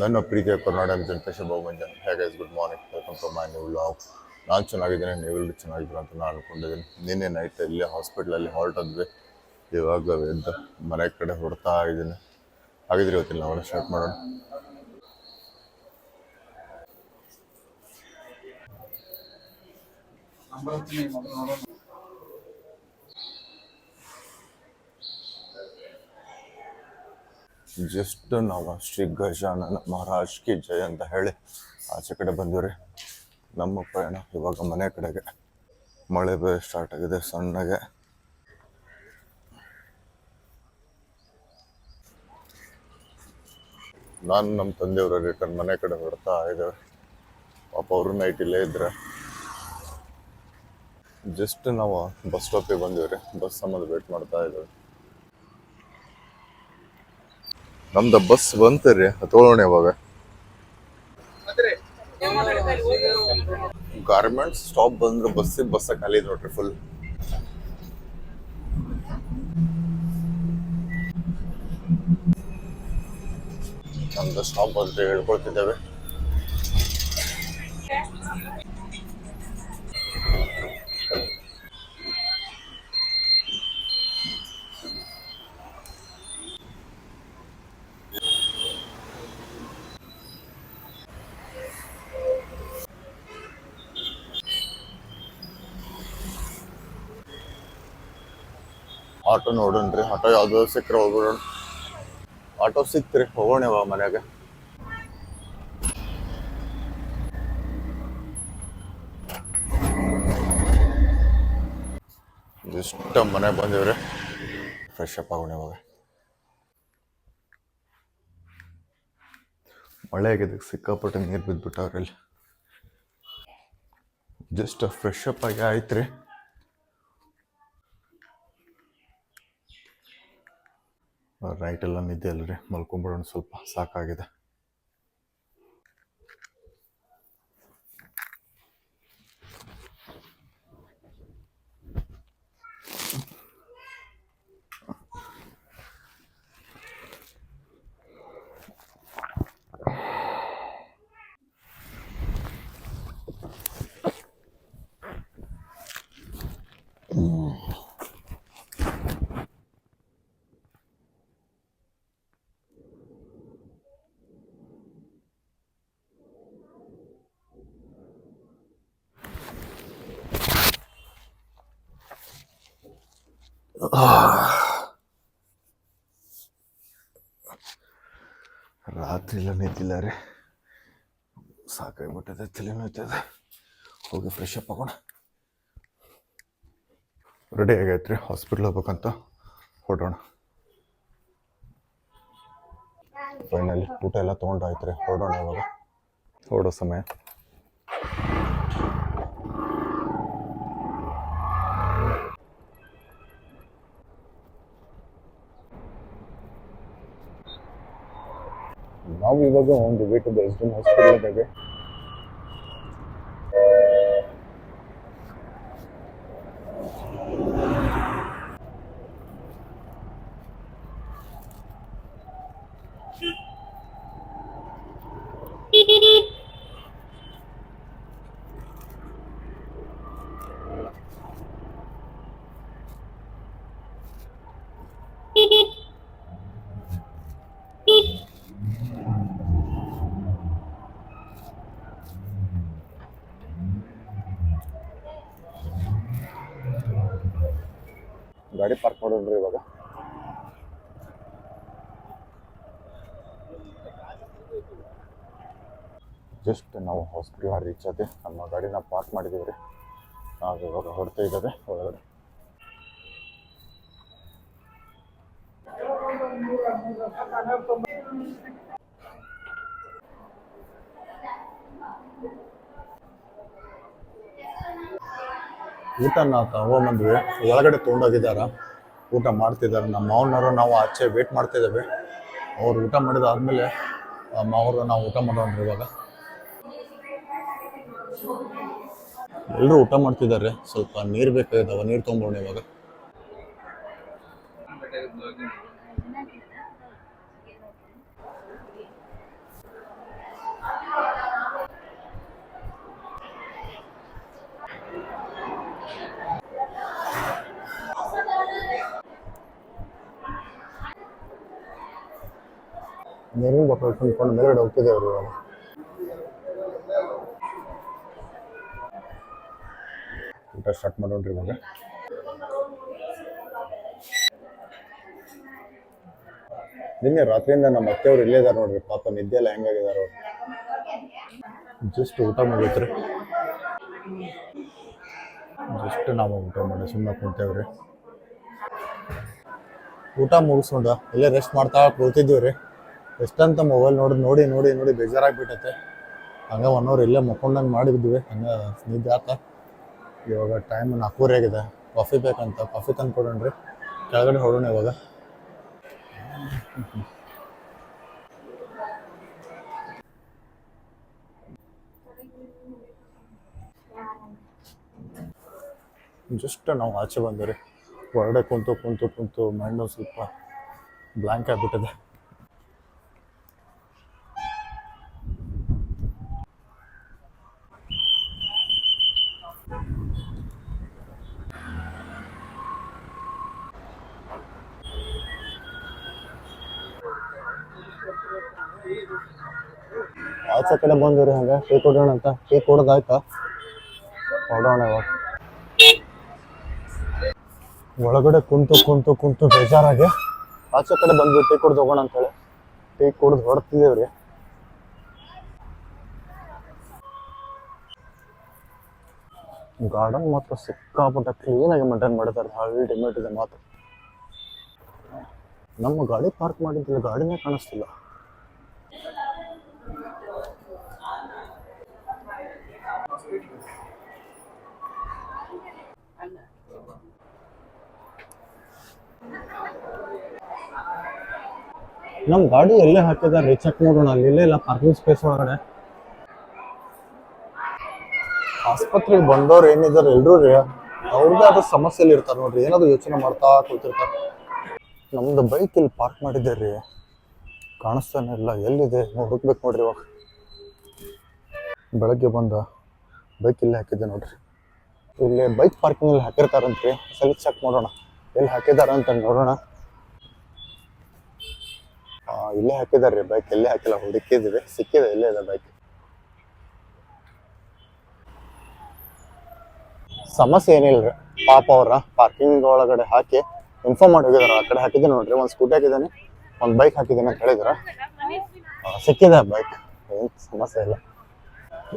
ನನ್ನ ಪ್ರೀತಿಯ ಕರ್ನಾಟಕ ಜನತೆ ಶುಭ ಮುಂಜಾನೆ ಹೇಗೆ good morning welcome to my new vlog ನಾನು ಚೆನ್ನಾಗಿದ್ದೀನಿ ನೀವೆಲ್ಲರೂ ಚೆನ್ನಾಗಿದ್ದೀರ ಅಂತ ನಾನು ಅನ್ಕೊಂಡಿದ್ದೀನಿ. ನಿನ್ನೆ ನೈಟ್ ಇಲ್ಲೇ ಹಾಸ್ಪಿಟ್ಲಲ್ಲಿ ಆದ್ವಿ ಇವಾಗ ಎದ್ದು ಮನೆ ಕಡೆ ಹೊಡ್ತಾ ಇದ್ದೀನಿ. ಹಾಗಿದ್ರೆ ಇವತ್ತಿಲ್ಲ ನಾವೆಲ್ಲ ಸ್ಟಾರ್ಟ್ ಮಾಡೋಣ. ಜಸ್ಟ್ ನಾವು ಶ್ರೀ ಗಜಾನನ ಮಹಾರಾಜ್ ಕಿ ಜಯ ಅಂತ ಹೇಳಿ ಆಚೆ ಕಡೆ ಬಂದಿವ್ರಿ ನಮ್ಮ ಪ್ರಯಾಣ ಇವಾಗ ಮನೆ ಕಡೆಗೆ. ಮಳೆ ಬೇರೆ ಸ್ಟಾರ್ಟ್ ಆಗಿದೆ ಸಣ್ಣಗೆ. ನಾನು ನಮ್ಮ ತಂದೆಯವರ ರಿಟರ್ನ್ ಮನೆ ಕಡೆ ಹೊಡ್ತಾ ಇದ್ದೇವೆ. ಪಾಪ ಅವರು ನೈಟ್ ಇಲ್ಲೇ ಇದ್ರೆ. ಜಸ್ಟ್ ನಾವು ಬಸ್ ಸ್ಟಾಪಿಗೆ ಬಂದಿವ್ರಿ ಬಸ್ ಸಂಬಂಧ ವೇಟ್ ಮಾಡ್ತಾ ಇದ್ದೇವೆ ನಮ್ದು ಬಸ್ ಬಂತರಿ ಹತ್ತೋಣ ಇವಾಗ. ಗಾರ್ಮೆಂಟ್ಸ್ ಸ್ಟಾಪ್ ಬಂದ್ರೆ ಬಸ್ ಬಸ್ ಖಾಲಿ ನೋಡ್ರಿ ಫುಲ್ ನಮ್ದು ಸ್ಟಾಪ್ ಬಂದ್ರೆ ಹೇಳ್ಕೊಳ್ತಿದ್ದೇವೆ. ಆಟೋ ನೋಡೋಣ ರೀ. ಆಟೋ ಯಾವುದೋ ಸಿಕ್ಕರೆ ಹೋಗ್ಬಿಡೋಣ. ಆಟೋ ಸಿಕ್ತ್ರಿ, ಹೋಗೋಣ ಇವಾಗ ಮನ್ಯಾಗ. ಇಷ್ಟ ಮನೆಗೆ ಬಂದಿವ್ರಿ. ಫ್ರೆಶ್ ಅಪ್ ಆಗೋಣ ಇವಾಗ. ಮಳೆ ಆಗಿದ್ದಕ್ಕೆ ಸಿಕ್ಕಾಪಟ್ಟೆ ನೀರು ಬಿದ್ದುಬಿಟ್ಟವ್ರಲ್ಲಿ ಜಸ್ಟ್ ಫ್ರೆಶ್ ಅಪ್ ಆಗಿ ಆಯ್ತು ರೈಟ್ ಎಲ್ಲ ನಿದ್ದೆ ರೀ ಮಲ್ಕೊಂಬಿಡೋಣ ಸ್ವಲ್ಪ ಸಾಕಾಗಿದೆ. ರಾತ್ರಿ ಎಲ್ಲ ನಿಂತಿಲ್ಲ ರೀ. ತಲೆನೂ ನೋಯ್ತದೆ. ಹೋಗಿ ಫ್ರೆಶ್ ಅಪ್ ಆಗೋಣ. ರೆಡಿ ಆಗೈತೆ ರೀ ಹಾಸ್ಪಿಟ್ಲ್ ಹೋಗ್ಬೇಕಂತ. ಹೊರಡೋಣ ಫೈನಲಿ ಊಟ ಎಲ್ಲ ತೊಗೊಂಡಾಯ್ತು ರೀ ಹೊರಡೋಣ ಇವಾಗ. ಹೊರಡೋ ಸಮಯ. ನಾವು ಇವಾಗ ಒಂದು ವೀಕ್ ಎಸ್ ಡಿ ಹಾಸ್ಪಿಟಲ್ ಇದ್ದೇವೆ ಗಾಡಿ ಪಾರ್ಕ್ ಮಾಡೋಣ್ರಿ ಇವಾಗ. ಜಸ್ಟ್ ನಾವು ಹಾಸ್ಪಿಟಲ್ ರೀಚ್ ಆದೆ. ನಮ್ಮ ಗಾಡಿನ ಪಾರ್ಕ್ ಮಾಡಿದ್ದೀವಿ ರೀ ನಾವು ಇವಾಗ ಹೊರಡ್ತಾ ಇದ್ದಾವೆ, ಒಳಗಡೆ. ಊಟನ ತಗೊಂಬಂದ್ವಿ ಒಳಗಡೆ ತೊಗೊಂಡೋಗಿದ್ದಾರೆ. ಊಟ ಮಾಡ್ತಿದ್ದಾರೆ. ನಮ್ಮ ಮಾವನವರು ನಾವು ಆಚೆ ವೇಟ್ ಮಾಡ್ತಿದ್ದೇವೆ. ಅವ್ರು ಊಟ ಮಾಡಿದಾದ್ಮೇಲೆ ಮಾವರು ನಾವು ಊಟ ಮಾಡೋಣ ಇವಾಗ. ಎಲ್ಲರೂ ಊಟ ಮಾಡ್ತಿದ್ದಾರೆ. ಸ್ವಲ್ಪ ನೀರು ಬೇಕಾಗಿದ್ದಾವೆ, ನೀರು ತೊಗೊಂಬೋಣ ಇವಾಗ. ನೀರಿನ ಬಾಟಲ್ ತುಂಬಿಕೊಂಡು ಮೇಲ್ಗಡೆ ಹೋಗ್ತಿದೆ ಅವರು ಊಟ ಸ್ಟಾರ್ಟ್ ಮಾಡೋಣ್ರಿ ಇವಾಗ. ನಿನ್ನೆ ರಾತ್ರಿಯಿಂದ ನಮ್ಮ ಅತ್ತೆಯವ್ರು ಇಲ್ಲೇ ಇದಾರೆ ನೋಡ್ರಿ. ಪಾಪ ನಿದ್ದೆ ಎಲ್ಲ ಹೆಂಗಾಗಿದಾರ ಅವ್ರು. ಜಸ್ಟ್ ಊಟ ಮಾಡಿದ್ರಿ ಜಸ್ಟ್ ನಾವು ಊಟ ಮಾಡಿ ಸುಮ್ಮನೆ ಕುಂತೇವ್ರಿ. ಊಟ ಮುಗಿಸ್ಕೊಂಡ ಇಲ್ಲೇ ರೆಸ್ಟ್ ಮಾಡ್ತಾ ಕೂತಿದ್ದೀವಿ ರೀ ಎಷ್ಟಂತ ಮೊಬೈಲ್ ನೋಡಿದ್ ನೋಡಿ ನೋಡಿ ನೋಡಿ ಬೇಜಾರಾಗ್ಬಿಟ್ಟೈತೆ. ಹಂಗೆ ಒನ್ ಅವರ್ ಇಲ್ಲೇ ಮಕ್ಕೊಂಡಂಗೆ ಮಾಡಿದ್ವಿ. ಹಂಗೆ ನಿದ್ದೆ ಆತ. ಇವಾಗ ಟೈಮ್ ನಾಲ್ಕೂವರೆ ಆಗಿದೆ ಕಾಫಿ ಬೇಕಂತ ಕಾಫಿ ತಂದು ಕೊಡೋಣ್ರಿ. ಕೆಳಗಡೆ ಹೊಡೋಣ ಇವಾಗ. ಜಸ್ಟ್ ನಾವು ಆಚೆ ಬಂದಿರಿ ಹೊರಗಡೆ ಕುಂತು ಕುಂತು ಕುಂತು ಮಣ್ಣು ಸ್ವಲ್ಪ ಬ್ಲ್ಯಾಂಕ್ ಆಗಿಬಿಟ್ಟಿದೆ. ಆಚೆ ಕಡೆ ಬಂದಿರಿ ಹಂಗೆ. ಟೀ ಕೊಡೋಣ ಅಂತ. ಟೀ ಕುಡ್ದಾಯ್ತಾ ಹೊಡೋಣ ಒಳಗಡೆ ಕುಂತು ಕುಂತು ಕುಂತು ಬೇಜಾರಾಗಿ. ಆಚೆ ಕಡೆ ಬಂದ್ವಿ ಟೀ ಕುಡ್ದು ಹೋಗೋಣ ಅಂತೇಳಿ. ಟೀ ಕುಡ್ದು ಹೊಡ್ತಿದ್ದೇವ್ರಿ ಗಾರ್ಡನ್ ಮಾತ್ರ ಸಿಕ್ಕಾಪಟ್ಟ ಕ್ಲೀನಾಗಿ ಮೇಂಟೈನ್ ಮಾಡಿದ್ದಾರೆ ಡಿಮೇಟ್ ಇದೆ ಮಾತ್ರ. ನಮ್ಮ ಗಾಡಿ ಪಾರ್ಕ್ ಮಾಡಿದ್ದಿಲ್ಲ ಗಾಡಿನೇ ಕಾಣಿಸ್ತಿಲ್ಲ. ನಮ್ಮ ಗಾಡಿ ಎಲ್ಲೇ ಹಾಕಿದಾರೆ ಚೆಕ್ ನೋಡೋಣ ಅಲ್ಲಿ ಇಲ್ಲೇ ಇಲ್ಲ ಪಾರ್ಕಿಂಗ್ ಸ್ಪೇಸ್ ಒಳಗಡೆ. ಆಸ್ಪತ್ರೆಗೆ ಬಂದವ್ರು ಏನಿದಾರೆ ಎಲ್ಲರೂ ಅವ್ರದ್ದೇ ಆದ ಸಮಸ್ಯೆಲಿ ಇರ್ತಾರೆ ನೋಡ್ರಿ, ಏನಾದ್ರು ಯೋಚನೆ ಮಾಡ್ತಾ ಕೂತಿರ್ತಾರೆ. ನಮ್ದು ಬೈಕ್ ಇಲ್ಲಿ ಪಾರ್ಕ್ ಮಾಡಿದ್ದೆ ರೀ, ಕಾಣಿಸ್ತಾನೆ ಇಲ್ಲ, ಎಲ್ಲಿದೆ ಹುಡುಕ್ಬೇಕು ನೋಡ್ರಿ ಇವಾಗ. ಬೆಳಗ್ಗೆ ಬಂದ ಬೈಕ್ ಇಲ್ಲೇ ಹಾಕಿದ್ದೆ ನೋಡ್ರಿ. ಇಲ್ಲಿ ಬೈಕ್ ಪಾರ್ಕಿಂಗ್ ಅಲ್ಲಿ ಹಾಕಿರ್ತಾರಂತ್ರಿ ಸಲ ಚೆಕ್ ಮಾಡೋಣ, ಎಲ್ಲಿ ಹಾಕಿದಾರ ಅಂತ ನೋಡೋಣ. ಇಲ್ಲೇ ಹಾಕಿದಾರೆ ಬೈಕ್ ಎಲ್ಲೇ ಹಾಕಿಲ್ಲ, ಹುಡುಕಿದ್ವಿ, ಸಿಕ್ಕಿದೆ, ಇಲ್ಲೇ ಇದೆ ಬೈಕ್ ಸಮಸ್ಯೆ ಏನಿಲ್ಲ ಪಾಪ ಅವ್ರ ಪಾರ್ಕಿಂಗ್ ಒಳಗಡೆ ಹಾಕಿ ಇನ್ಫಾರ್ಮ್ ಮಾಡಿ ಹೋಗಿದಾರ. ಆ ಕಡೆ ಹಾಕಿದ್ದೆ ನೋಡ್ರಿ, ಒಂದು ಸ್ಕೂಟಿ ಹಾಕಿದ್ದಾನೆ, ಒಂದು ಬೈಕ್ ಹಾಕಿದ್ದೀನಿ ಅಂತ ಹೇಳಿದ್ರ. ಸಿಕ್ಕಿದೆ ಬೈಕ್ ಏನ್ ಸಮಸ್ಯೆ ಇಲ್ಲ.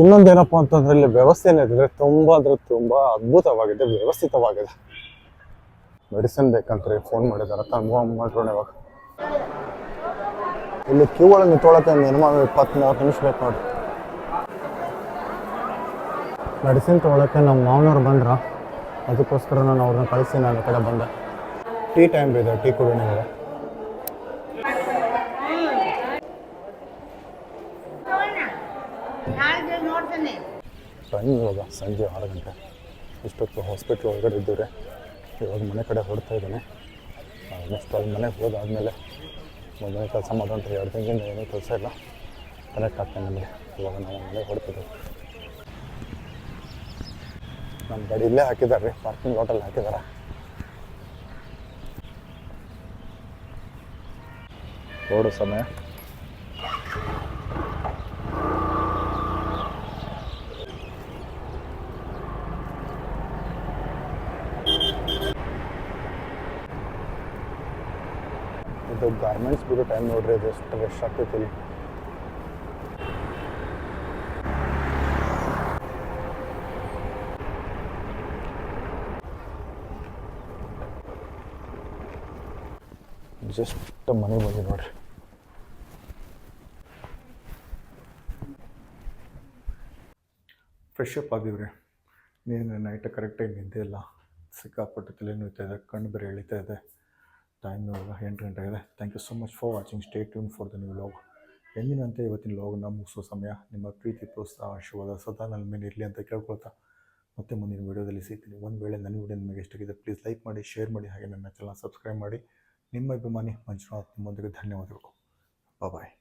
ಇನ್ನೊಂದೇನಪ್ಪ ಅಂತಂದ್ರೆ ಇಲ್ಲಿ ವ್ಯವಸ್ಥೆ ಏನಿದೆ ತುಂಬಾ ಅಂದ್ರೆ ತುಂಬಾ ಅದ್ಭುತವಾಗಿದೆ, ವ್ಯವಸ್ಥಿತವಾಗಿದೆ. ಮೆಡಿಸಿನ್ ಬೇಕಂತ್ರಿ ಫೋನ್ ಮಾಡಿದಾರ ತಂದು ಮಾಡ್ರೋಣ ಇವಾಗ. ಇಲ್ಲಿ ಕ್ಯೂ ಒಳಗೆ ನಿಂತ್ಕೊಳ್ಳೋಕೆ ಮಿನಿಮಮ್ ಇಪ್ಪತ್ತು ಮೂವತ್ತು ನಿಮಿಷ ಬೇಕು ನೋಡಿ ಮೆಡಿಸಿನ್ ತೊಗೊಳಕ್ಕೆ ನಮ್ಮ ಮಾವನವ್ರು ಬಂದ್ರ, ಅದಕ್ಕೋಸ್ಕರ ನಾನು ಅವ್ರನ್ನ ಕಳಿಸಿ ನಾನು ಕಡೆ ಬಂದೆ. ಟೀ ಟೈಮ್ ಇದೆ, ಟೀ ಕುಡಿ ನೀವು. ನಾಳೆ ನೋಡ್ತೇನೆ ಟೈಮ್ ಇವಾಗ, ಸಂಜೆ ಆರು ಗಂಟೆ. ಇಷ್ಟೊತ್ತು ಹಾಸ್ಪಿಟ್ಲ್ ಒಳಗಡೆ ಇದ್ದೀವ್ರಿ. ಇವಾಗ ಮನೆ ಕಡೆ ಹೊಡ್ತಾ ಇದ್ದಾನೆ. ನೆಕ್ಸ್ಟ್ ಅಲ್ಲಿ ಮನೆಗೆ ಹೋದಾದ್ಮೇಲೆ ಮನೆ ಕೆಲಸ ಮಾಡೋಂಥ ಎರಡು ತಿಂಗಳಿಂದ ಏನೂ ಕೆಲಸ ಇಲ್ಲ. ಕನೆಕ್ಟ್ ಆಗ್ತೇನೆ ನಮಗೆ. ಇವಾಗ ನಾವು ಮನೆಗೆ ಹೊಡ್ತಿದ್ದೀವಿ ನಮ್ಮ ಗಾಡಿ ಇಲ್ಲೇ ಹಾಕಿದ್ದಾರೆ ರೀ. ಪಾರ್ಕಿಂಗ್ ಲಾಟಲ್ಲಿ ಹಾಕಿದ್ದಾರೆ. ರೋಡು ಸಮಯ. ಗಾರ್ಮೆಂಟ್ಸ್ ಬಿಡೋ ಟೈಮ್ ನೋಡ್ರಿ, ಅದು ಎಷ್ಟು ರಶ್ ಆಗ್ತೈತಿ ಜಸ್ಟ್ ಮನೆ ಬಂದಿ ನೋಡ್ರಿ. ಫ್ರೆಶ್ ಅಪ್ ಆಗಿವ್ರಿ. ನೀನು ನೈಟ್ ಕರೆಕ್ಟಾಗಿ ನಿದ್ದೆ ಇಲ್ಲ. ಸಿಕ್ಕಾಪಟ್ಟು ತಲೆ ನೋಯ್ತಾ ಇದೆ, ಕಣ್ಣು ಬೇರೆ ಎಳಿತಾ ಇದೆ. ಟೈಮ್ ಇವಾಗ ಎಂಟು ಗಂಟೆ ಆಗಿದೆ. Thank you so much for watching stay tune for the new vlog ಎಂದಿನಂತೆ ಇವತ್ತಿನ ಲಾಗ್ನ ಮುಗಿಸೋ ಸಮಯ. ನಿಮ್ಮ ಪ್ರೀತಿ, ಪ್ರೋತ್ಸಾಹ, ಆಶೀರ್ವಾದ ಸದಾ ನನ್ನ ಮೇಲೆ ಇರಲಿ ಅಂತ ಕೇಳ್ಕೊಳ್ತಾ ಮತ್ತೆ ಮುಂದಿನ ವೀಡಿಯೋದಲ್ಲಿ ಸಿಗ್ತೀನಿ. ಒಂದು ವೇಳೆ ನನ್ನ ವೀಡಿಯೋ ನಿಮಗೆ ಎಷ್ಟಾಗಿದೆ ಪ್ಲೀಸ್ ಲೈಕ್ ಮಾಡಿ ಶೇರ್ ಮಾಡಿ ಹಾಗೆ ನನ್ನ ಚಾನಲ್ ಸಬ್ಸ್ಕ್ರೈಬ್ ಮಾಡಿ. ನಿಮ್ಮ ಅಭಿಮಾನಿ ಮಂಜುನಾಥ್ ನಿಮ್ಮೊಂದಿಗೆ ಧನ್ಯವಾದಗಳು. ಬಾಯ್